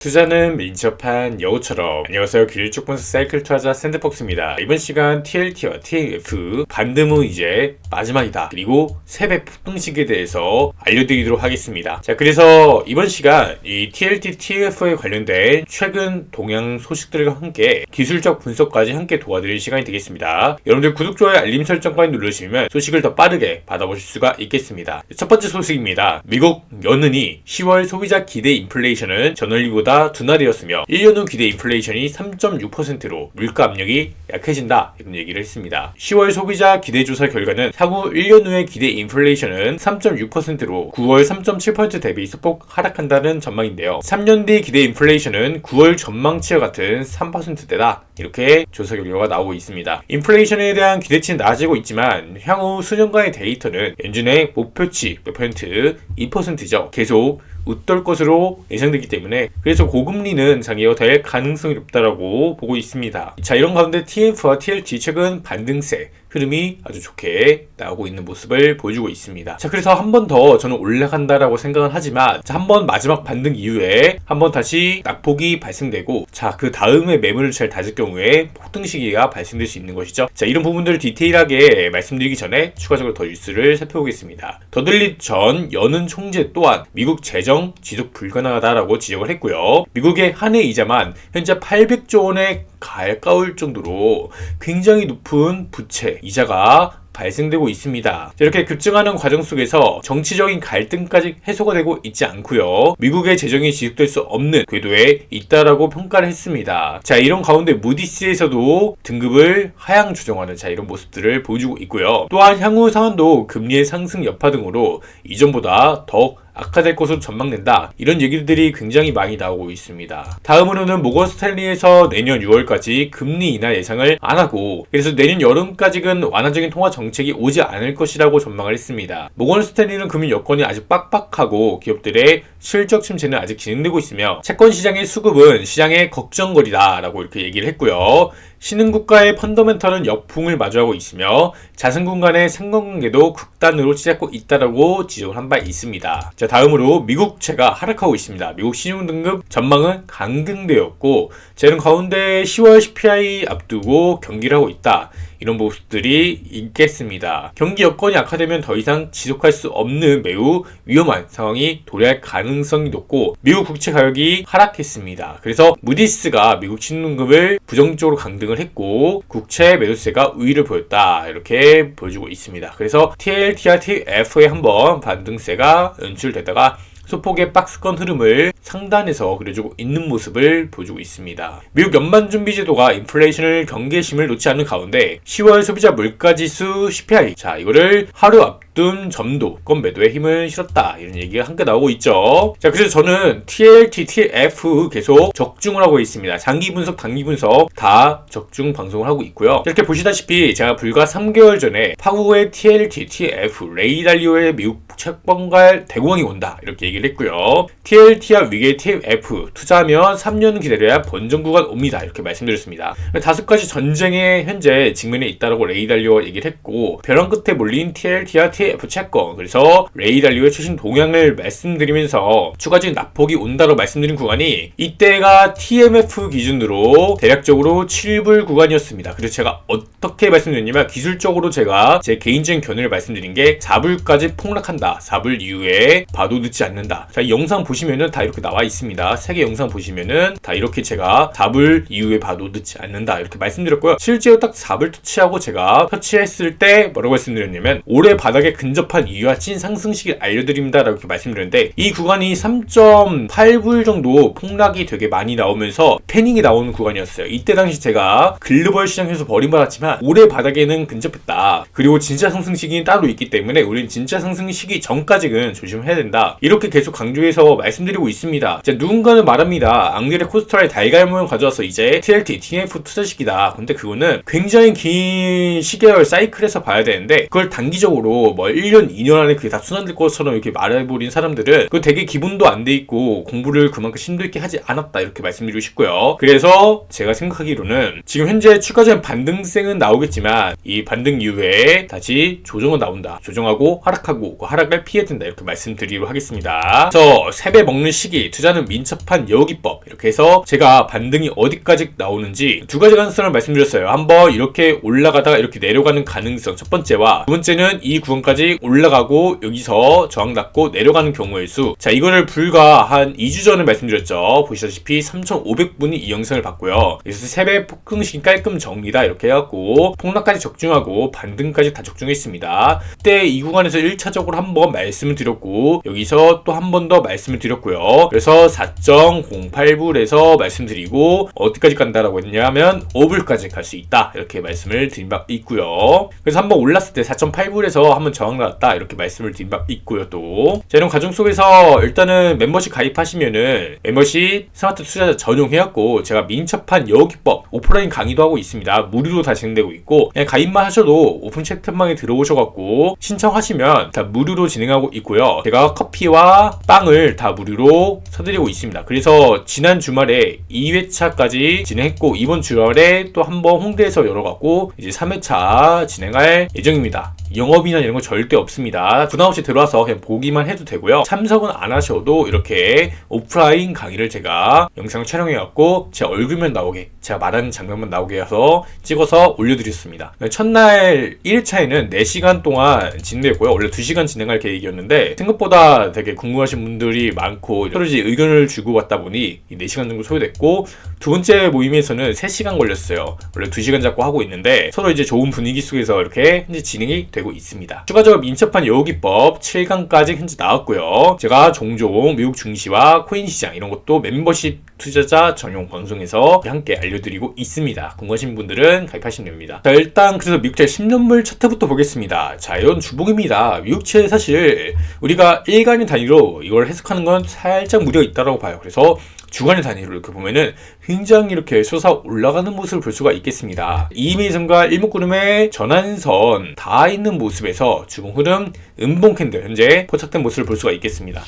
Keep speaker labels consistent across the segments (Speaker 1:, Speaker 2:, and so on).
Speaker 1: 투자는 민첩한 여우처럼. 안녕하세요. 길쭉 분석 사이클 투자자 샌드박스입니다. 이번 시간 TLT와 TF 후 이제 마지막이다. 그리고 세배 폭등식에 대해서 알려드리도록 하겠습니다. 자 그래서 이번 시간 이 TLT TF에 관련된 최근 동향 소식들과 함께 기술적 분석까지 함께 도와드릴 시간이 되겠습니다. 여러분들 구독 좋아요 알림 설정까지 누르시면 소식을 더 빠르게 받아보실 수가 있겠습니다. 첫 번째 소식입니다. 미국 연은이 10월 소비자 기대 인플레이션은 전월 리보다 둔화되었으며 1년 후 기대 인플레이션이 3.6%로 물가 압력이 약해진다 이런 얘기를 했습니다. 10월 소비자 기대 조사 결과는 향후 1년 후의 기대 인플레이션은 3.6%로 9월 3.7% 대비 소폭 하락한다는 전망인데요. 3년 뒤 기대 인플레이션은 9월 전망치와 같은 3%대다 이렇게 조사 결과가 나오고 있습니다. 인플레이션에 대한 기대치는 낮아지고 있지만 향후 수년간의 데이터는 연준의 목표치 몇 퍼센트 2%죠. 계속 웃돌 것으로 예상되기 때문에 그래서 고금리는 장기화 될 가능성이 높다라고 보고 있습니다. 자 이런 가운데 TF와 TLT 최근 반등세 흐름이 아주 좋게 나오고 있는 모습을 보여주고 있습니다. 자, 그래서 한 번 더 저는 올라간다라고 생각은 하지만 한 번 마지막 반등 이후에 한 번 다시 낙폭이 발생되고 자, 그 다음에 매물을 잘 다질 경우에 폭등 시기가 발생될 수 있는 것이죠. 자, 이런 부분들을 디테일하게 말씀드리기 전에 추가적으로 더 뉴스를 살펴보겠습니다. 더들리 전 연은 총재 또한 미국 재정 지속 불가능하다라고 지적을 했고요. 미국의 한해 이자만 현재 800조 원의 가까울 정도로 굉장히 높은 부채 이자가 발생되고 있습니다. 이렇게 급증하는 과정 속에서 정치적인 갈등까지 해소가 되고 있지 않고요. 미국의 재정이 지속될 수 없는 궤도에 있다라고 평가를 했습니다. 자, 이런 가운데 무디스에서도 등급을 하향 조정하는 자 이런 모습들을 보여주고 있고요. 또한 향후 상황도 금리의 상승 여파 등으로 이전보다 더 악화될 것으로 전망된다. 이런 얘기들이 굉장히 많이 나오고 있습니다. 다음으로는 모건 스탠리에서 내년 6월까지 금리 인하 예상을 안 하고 그래서 내년 여름까지는 완화적인 통화 정책 이 오지 않을 것이라고 전망을 했습니다. 모건 스탠리는 금융 여건이 아직 빡빡하고 기업들의 실적 침체는 아직 진행되고 있으며 채권 시장의 수급은 시장의 걱정거리다라고 이렇게 얘기를 했고요. 신흥 국가의 펀더멘털은 역풍을 마주하고 있으며 자산군 간의 상관관계도 극단으로 치닫고 있다라고 지적을 한 바 있습니다. 자 다음으로 미국채가 하락하고 있습니다. 미국 신용등급 전망은 강등되었고 재는 가운데 10월 CPI 앞두고 경기를 하고 있다. 이런 모습들이 있겠습니다. 경기 여건이 악화되면 더 이상 지속할 수 없는 매우 위험한 상황이 도래할 가능성이 높고 미국 국채 가격이 하락했습니다. 그래서 무디스가 미국 신용등급을 부정적으로 강등을 했고 국채 매도세가 우위를 보였다 이렇게 보여주고 있습니다. 그래서 TLT와 TF에 한번 반등세가 연출되다가 소폭의 박스권 흐름을 상단에서 그려주고 있는 모습을 보여주고 있습니다. 미국 연방준비제도가 인플레이션을 경계심을 놓지 않는 가운데 10월 소비자 물가지수 CPI 자 이거를 하루 앞둔 점도 건 매도에 힘을 실었다 이런 얘기가 함께 나오고 있죠. 자 그래서 저는 TLT, TF 계속 적중을 하고 있습니다. 장기 분석, 단기 분석 다 적중 방송을 하고 있고요. 이렇게 보시다시피 제가 불과 3개월 전에 파국의 TLT, TF, 레이달리오의 미국 채권갈 대공황이 온다 이렇게 얘기를 했고요. TLT와 위계 TF 투자하면 3년 기다려야 번정 구간 옵니다 이렇게 말씀드렸습니다. 다섯 가지 전쟁에 현재 직면해 있다라고 레이달리오가 얘기를 했고 벼랑 끝에 몰린 TLT와 TF 채권 그래서 레이달리오의 최신 동향을 말씀드리면서 추가적인 낙폭이 온다고 말씀드린 구간이 이때가 TMF 기준으로 대략적으로 7불 구간이었습니다. 그래서 제가 어떻게 말씀드렸냐면 기술적으로 제가 제 개인적인 견해를 말씀드린 게 4불까지 폭락한다. 4불 이후에 봐도 늦지 않는다. 자, 이 영상 보시면은 다 이렇게 나와 있습니다. 세 개 영상 보시면은 다 이렇게 제가 4불 이후에 봐도 늦지 않는다. 이렇게 말씀드렸고요. 실제로 딱 4불 터치하고 제가 터치했을 때 뭐라고 말씀드렸냐면 올해 바닥에 근접한 이유와 찐 상승 시기를 알려드립니다라고 이렇게 말씀드렸는데 이 구간이 3.8불 정도 폭락이 되게 많이 나오면서 패닝이 나오는 구간이었어요. 이때 당시 제가 글로벌 시장에서 버림받았지만 올해 바닥에는 근접했다. 그리고 진짜 상승 시기는 따로 있기 때문에 우리는 진짜 상승 시기 전까지는 조심해야 된다. 이렇게 계속 강조해서 말씀드리고 있습니다. 자, 누군가는 말합니다. 앙드레 코스트라의 달걀 모양 가져와서 이제 TLT, TF 투자 시기다. 근데 그거는 굉장히 긴 시계열 사이클에서 봐야 되는데 그걸 단기적으로 뭐 1년, 2년 안에 그게 다 순환될 것처럼 이렇게 말해버린 사람들은 그 되게 기분도 안 돼 있고 공부를 그만큼 심도 있게 하지 않았다. 이렇게 말씀드리고 싶고요. 그래서 제가 생각하기로는 지금 현재 추가적인 반등세는 나오겠지만 이 반등 이후에 다시 조정은 나온다. 조정하고 하락하고 그 하락을 피해야 된다. 이렇게 말씀드리도록 하겠습니다. 그래서 세배 먹는 시기, 투자는 민첩한 여기법 이렇게 해서 제가 반등이 어디까지 나오는지 두 가지 가능성을 말씀드렸어요. 한번 이렇게 올라가다가 이렇게 내려가는 가능성 첫 번째와 두 번째는 이 구간까지 올라가고 여기서 저항 받고 내려가는 경우의 수. 자 이거를 불과 한 2주 전에 말씀드렸죠. 보시다시피 3,500분이 이 영상을 봤고요. 그래서 세배 폭등식 깔끔 정리다 이렇게 해갖고 폭락까지 적중하고 반등까지 다 적중했습니다. 그때 이 구간에서 1차적으로 한번 말씀을 드렸고 여기서 또 한 번 더 말씀을 드렸고요. 그래서 4.08불에서 말씀드리고 어디까지 간다라고 했냐면 5불까지 갈 수 있다 이렇게 말씀을 드린 바 있고요. 그래서 한번 올랐을 때 4.8불에서 한번 저항 나왔다 이렇게 말씀을 드린 바 있고요 또. 자 이런 과정 속에서 일단은 멤버십 가입하시면은 멤버십 스마트 투자자 전용해갖고 제가 민첩한 여기법 오프라인 강의도 하고 있습니다. 무료로 다 진행되고 있고 그냥 가입만 하셔도 오픈 채팅방에 들어오셔갖고 신청하시면 다 무료로 진행하고 있고요. 제가 커피와 빵을 다 무료로 사드리고 있습니다. 그래서 지난 주말에 2회차까지 진행했고 이번 주말에 또 한번 홍대에서 열어갖고 이제 3회차 진행할 예정입니다. 영업이나 이런 거 절대 없습니다. 부담 없이 들어와서 그냥 보기만 해도 되고요. 참석은 안 하셔도 이렇게 오프라인 강의를 제가 영상 촬영해갖고 제 얼굴만 나오게 제가 말하는 장면만 나오게 해서 찍어서 올려드렸습니다. 첫날 1회차에는 4시간 동안 진행했고요. 원래 2시간 진행할 계획이었는데 생각보다 되게 궁금하신 분들이 많고 서로 이제 의견을 주고 받다 보니 4시간 정도 소요됐고 두 번째 모임에서는 3시간 걸렸어요. 원래 2시간 잡고 하고 있는데 서로 이제 좋은 분위기 속에서 이렇게 진행이 되고 있습니다. 추가적으로 민첩한 여기법 7강까지 현재 나왔고요. 제가 종종 미국 증시와 코인 시장 이런 것도 membership 투자자 전용 방송에서 함께 알려드리고 있습니다. 궁금하신 분들은 가입하시면 됩니다. 자, 일단 그래서 미국채 10년물 차트부터 보겠습니다. 자, 이건 주봉입니다. 미국채 사실 우리가 일간의 단위로 이걸 해석하는 건 살짝 무리가 있다고 봐요. 그래서 주간의 단위로 이렇게 보면은 굉장히 이렇게 솟아 올라가는 모습을 볼 수가 있겠습니다. 이미선과 일목구름의 전환선 다 있는 모습에서 주봉 흐름 음봉 캔들 현재 포착된 모습을 볼 수가 있겠습니다.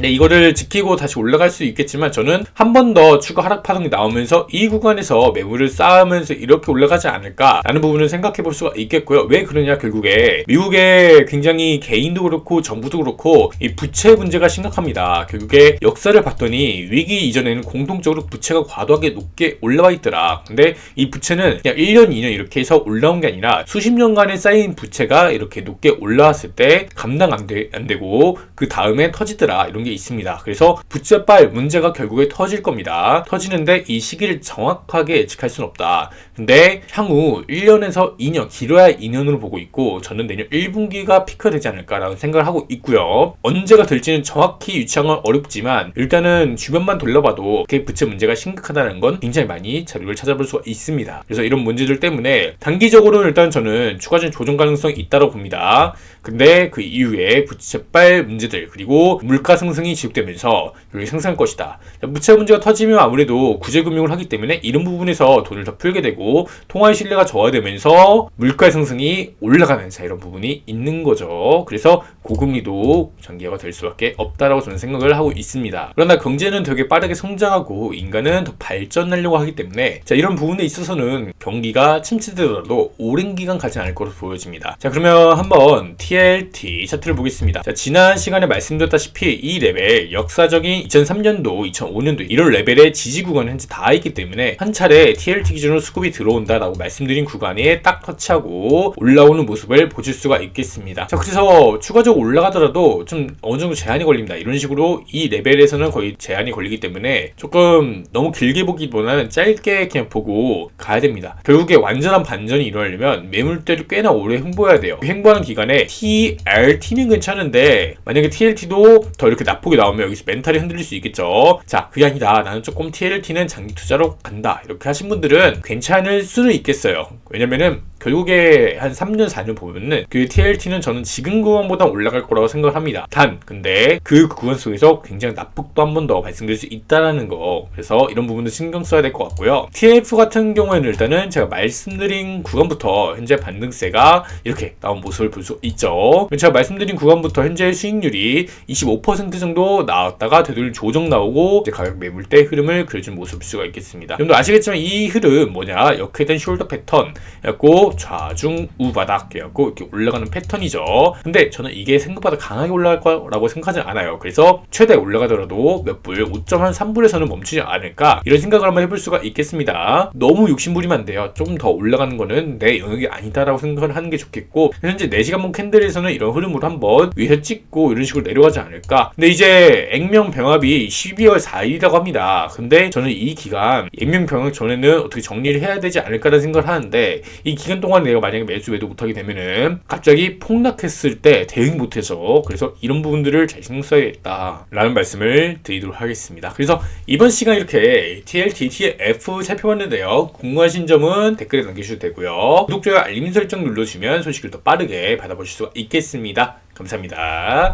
Speaker 1: 네, 이거를 지키고 다시 올라갈 수 있겠지만 저는 한 번 더 추가 하락 파동이 나오면서 이 구간에서 매물을 쌓으면서 이렇게 올라가지 않을까라는 부분을 생각해 볼 수가 있겠고요. 왜 그러냐 결국에 미국의 굉장히 개인도 그렇고 정부도 그렇고 이 부채 문제가 심각합니다. 결국에 역사를 봤더니 위기 이전 에는 공통적으로 부채가 과도하게 높게 올라와 있더라. 근데 이 부채는 그냥 1년, 2년 이렇게 해서 올라온 게 아니라 수십 년간에 쌓인 부채가 이렇게 높게 올라왔을 때 감당 안, 되, 안 되고 그 다음에 터지더라. 이런 게 있습니다. 그래서 부채빨 문제가 결국에 터질 겁니다. 터지는데 이 시기를 정확하게 예측할 수는 없다. 근데 향후 1년에서 2년, 길어야 2년으로 보고 있고 저는 내년 1분기가 피크가 되지 않을까라는 생각을 하고 있고요. 언제가 될지는 정확히 유추하는 어렵지만 일단은 주변만 돌려봐도 그 부채 문제가 심각하다는 건 굉장히 많이 자료를 찾아볼 수가 있습니다. 그래서 이런 문제들 때문에 단기적으로는 일단 저는 추가적인 조정 가능성이 있다고 봅니다. 근데 그 이후에 부채빨 문제들 그리고 물가 상승이 지속되면서 여기 상승할 것이다. 부채 문제가 터지면 아무래도 구제 금융을 하기 때문에 이런 부분에서 돈을 더 풀게 되고 통화의 신뢰가 저하되면서 물가 상승이 올라가는 자 이런 부분이 있는 거죠. 그래서 고금리도 장기화가 될 수밖에 없다라고 저는 생각을 하고 있습니다. 그러나 경제는 되게 빠르게 성장하고 인간은 더 발전하려고 하기 때문에 자 이런 부분에 있어서는 경기가 침체되더라도 오랜 기간 가지 않을 것으로 보여집니다. 자 그러면 한번 TLT 차트를 보겠습니다. 자 지난 시간에 말씀드렸다시피 이 레벨 역사적인 2003년도, 2005년도 이런 레벨의 지지 구간은 현재 다 있기 때문에 한 차례 TLT 기준으로 수급이 들어온다라고 말씀드린 구간에 딱 터치하고 올라오는 모습을 보실 수가 있겠습니다. 자 그래서 추가적으로 올라가더라도 좀 어느 정도 제한이 걸립니다. 이런 식으로 이 레벨에서는 거의 제한이 걸리기 때문에 조금 너무 길게 보기보다는 짧게 그냥 보고 가야 됩니다. 결국에 완전한 반전이 일어나려면 매물대를 꽤나 오래 횡보해야 돼요. 횡보하는 기간에 TLT는 괜찮은데 만약에 TLT도 더 이렇게 나쁘게 나오면 여기서 멘탈이 흔들릴 수 있겠죠. 자 그게 아니라 나는 조금 TLT는 장기 투자로 간다 이렇게 하신 분들은 괜찮을 수는 있겠어요. 왜냐면은 결국에 한 3년, 4년 보면은 그 TLT는 저는 지금 구간보다 올라갈 거라고 생각을 합니다. 단, 근데 그 구간 속에서 굉장히 낙폭도 한 번 더 발생될 수 있다라는 거. 그래서 이런 부분도 신경 써야 될 것 같고요. TF 같은 경우에는 일단은 제가 말씀드린 구간부터 현재 반등세가 이렇게 나온 모습을 볼 수 있죠. 제가 말씀드린 구간부터 현재 수익률이 25% 정도 나왔다가 되돌 조정 나오고 이제 가격 매물대 흐름을 그려준 모습을 볼 수가 있겠습니다. 여러분도 아시겠지만 이 흐름 뭐냐? 역회된 숄더 패턴이었고 그리고 좌중 우바닥 해갖고 이렇게 올라가는 패턴이죠. 근데 저는 이게 생각보다 강하게 올라갈 거라고 생각하지 않아요. 그래서 최대 올라가더라도 몇 불, 5.3불에서는 멈추지 않을까 이런 생각을 한번 해볼 수가 있겠습니다. 너무 욕심부리면 안 돼요. 좀 더 올라가는 거는 내 영역이 아니다라고 생각을 하는 게 좋겠고 현재 4시간봉 캔들에서는 이런 흐름으로 한번 위에서 찍고 이런 식으로 내려가지 않을까. 근데 이제 액면 병합이 12월 4일이라고 합니다. 근데 저는 이 기간 액면 병합 전에는 어떻게 정리를 해야 되지 않을까라는 생각을 하는데 이 기간 동안 내가 만약에 매수 매도 못하게 되면은 갑자기 폭락했을 때 대응 못해서 그래서 이런 부분들을 잘 신경 써야겠다라는 말씀을 드리도록 하겠습니다. 그래서 이번 시간 이렇게 TLT, TF 살펴봤는데요. 궁금하신 점은 댓글에 남겨주셔도 되고요. 구독, 좋아요, 알림 설정 눌러주시면 소식을 더 빠르게 받아보실 수가 있겠습니다. 감사합니다.